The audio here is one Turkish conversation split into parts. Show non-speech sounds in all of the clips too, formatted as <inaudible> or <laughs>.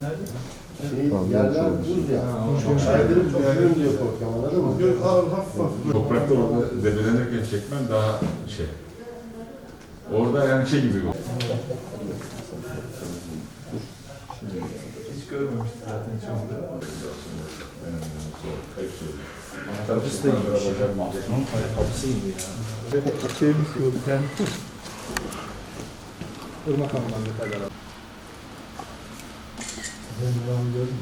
Şey, yerler buz ya. Kaydırıp topluyorum diyor korkuyorum anladın mı? Yok ağır hafif hafif. Toprakta orada debelenirken çekmen daha şey. Orada yani şey gibi. Hiç görmemiştim zaten anda. Kapısı da Şeyimiz yok. Ben Irmak Hanım'dan detaylar aldım. Ben devam gördüm.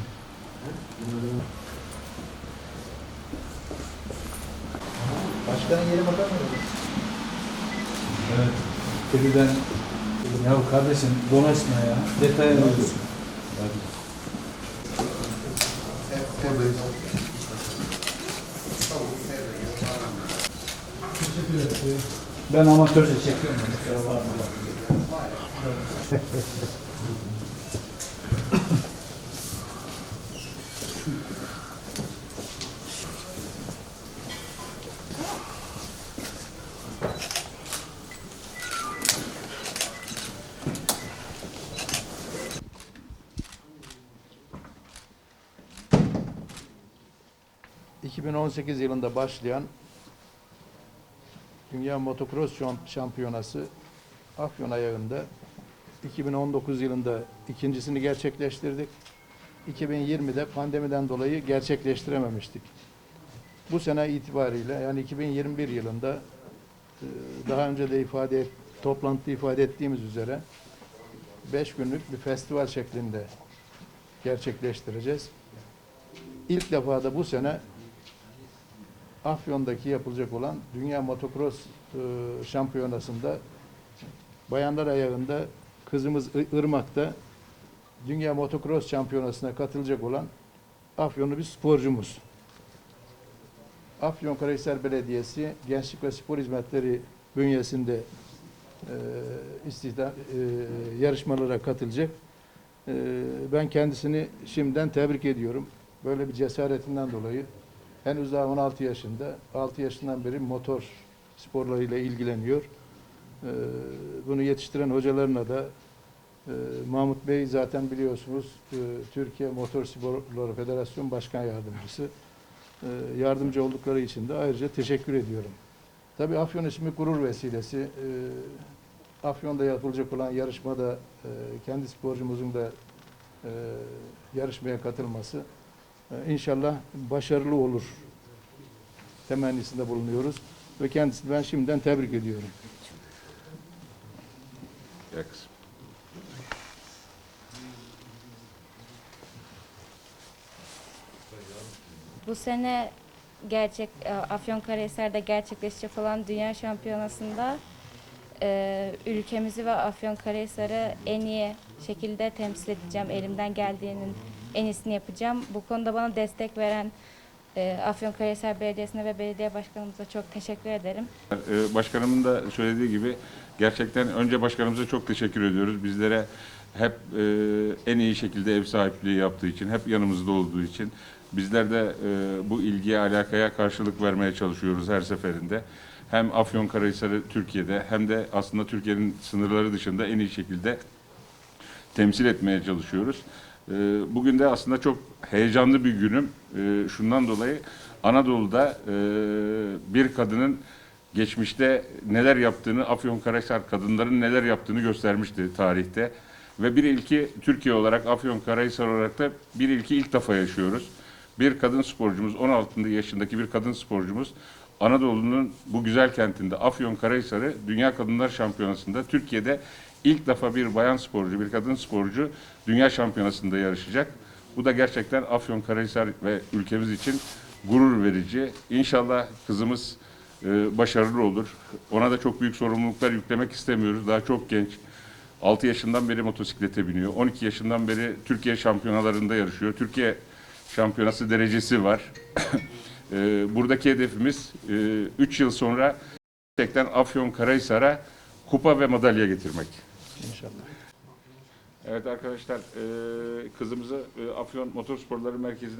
Başkanın yeri bakar mı? Evet. Kediden ya kardeşim dolaşma ya. Detay alıyorsun. Ben amatörce çekiyorum. <laughs> ...2018 yılında başlayan... ...Dünya Motocross Şamp- Şampiyonası... ...Afyon ayağında... ...2019 yılında ikincisini gerçekleştirdik. 2020'de pandemiden dolayı gerçekleştirememiştik. Bu sene itibariyle yani 2021 yılında e, daha önce de ifade et, toplantıda ifade ettiğimiz üzere 5 günlük bir festival şeklinde gerçekleştireceğiz. İlk defa da bu sene Afyon'daki yapılacak olan Dünya Motocross e, Şampiyonası'nda bayanlar ayağında kızımız Irmak'ta Dünya Motocross Şampiyonası'na katılacak olan Afyonlu bir sporcumuz. Afyonkarahisar Belediyesi Gençlik ve Spor Hizmetleri bünyesinde e, istihdam e, yarışmalara katılacak. E, ben kendisini şimdiden tebrik ediyorum. Böyle bir cesaretinden dolayı henüz daha 16 yaşında, 6 yaşından beri motor sporlarıyla ilgileniyor. E, bunu yetiştiren hocalarına da e, Mahmut Bey zaten biliyorsunuz e, Türkiye Motor Sporları Federasyon Başkan Yardımcısı. E, yardımcı oldukları için de ayrıca teşekkür ediyorum. Tabii Afyon ismi gurur vesilesi. Afyon'da yapılacak olan yarışmada e, kendi sporcumuzun da yarışmaya katılması inşallah başarılı olur temennisinde bulunuyoruz ve kendisini ben şimdiden tebrik ediyorum. Bu sene gerçek e, Afyonkarahisar'da gerçekleşecek olan Dünya Şampiyonası'nda e, ülkemizi ve Afyonkarahisar'ı en iyi şekilde temsil edeceğim. Elimden geldiğinin en iyisini yapacağım. Bu konuda bana destek veren e, Afyonkarahisar Belediyesi'ne ve belediye başkanımıza çok teşekkür ederim. Ee, Başkanımın da söylediği gibi gerçekten önce başkanımıza çok teşekkür ediyoruz. Bizlere hep e, en iyi şekilde ev sahipliği yaptığı için, hep yanımızda olduğu için bizler de e, bu ilgiye, alakaya karşılık vermeye çalışıyoruz her seferinde. Hem Afyonkarahisar'ı Türkiye'de hem de aslında Türkiye'nin sınırları dışında en iyi şekilde temsil etmeye çalışıyoruz. Ee, Bugün de aslında çok heyecanlı bir günüm. Ee, Şundan dolayı Anadolu'da e, bir kadının geçmişte neler yaptığını, Afyonkarahisar kadınların neler yaptığını göstermişti tarihte. Ve bir ilki Türkiye olarak, Afyonkarahisar olarak da bir ilki ilk defa yaşıyoruz. Bir kadın sporcumuz, 16 yaşındaki bir kadın sporcumuz Anadolu'nun bu güzel kentinde Afyonkarahisar'ı Dünya Kadınlar Şampiyonası'nda Türkiye'de ilk defa bir bayan sporcu, bir kadın sporcu Dünya Şampiyonası'nda yarışacak. Bu da gerçekten Afyonkarahisar ve ülkemiz için gurur verici. İnşallah kızımız e, başarılı olur. Ona da çok büyük sorumluluklar yüklemek istemiyoruz. Daha çok genç. 6 yaşından beri motosiklete biniyor. 12 yaşından beri Türkiye şampiyonalarında yarışıyor. Türkiye şampiyonası derecesi var. <coughs> E, buradaki hedefimiz 3 yıl sonra gerçekten Afyonkarahisar'a kupa ve madalya getirmek. İnşallah. Evet arkadaşlar, kızımızı Afyon Motorsporları Merkezi'ne